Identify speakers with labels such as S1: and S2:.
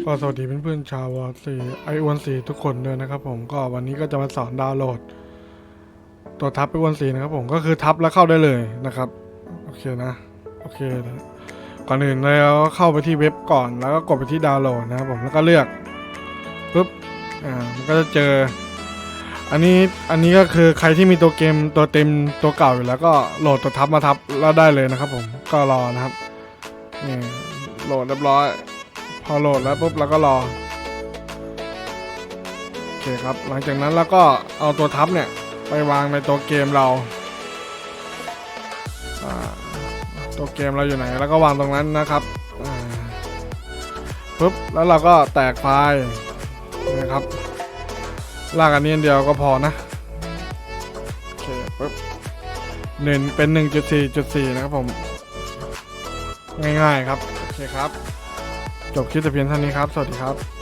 S1: ก็สวัสดีเพื่อนๆชาววอร์ซีไออวนสีทุกคนด้วยนะครับผมก็วันนี้ก็จะมาสอนดาวน์โหลด ตัวทับไออวนสีนะครับผมก็คือทับแล้วเข้าได้เลยนะครับ โอเคนะ โอเค ก่อนอื่นเลยเราเข้าไปที่เว็บก่อนแล้วก็กดไปที่ดาวน์โหลดนะครับผมแล้วก็เลือกปุ๊บอ่ามันก็จะเจอ อันนี้อันนี้ก็คือใครที่มีตัวเกมตัวเต็มตัวเก่าอยู่แล้วก็โหลดตัวทับมาทับแล้วได้เลยนะครับผมก็รอนะครับนี่โหลดเรียบร้อย พอโหลดแล้วปุ๊บเราก็รอ โอเคครับ หลังจากนั้นเราก็เอาตัวทับเนี่ย ไปวางในตัวเกมเรา ตัวเกมเราอยู่ไหน แล้วก็วางตรงนั้นนะครับปุ๊บ แล้วเราก็แตกไฟล์นะครับลากอันนี้เดียวก็พอนะ โอเคปุ๊บหนึ่งเป็น 1.4.4 นะครับผม ง่ายๆครับ โอเคครับ จบคลิปแต่เพียงเท่านี้ครับ สวัสดีครับ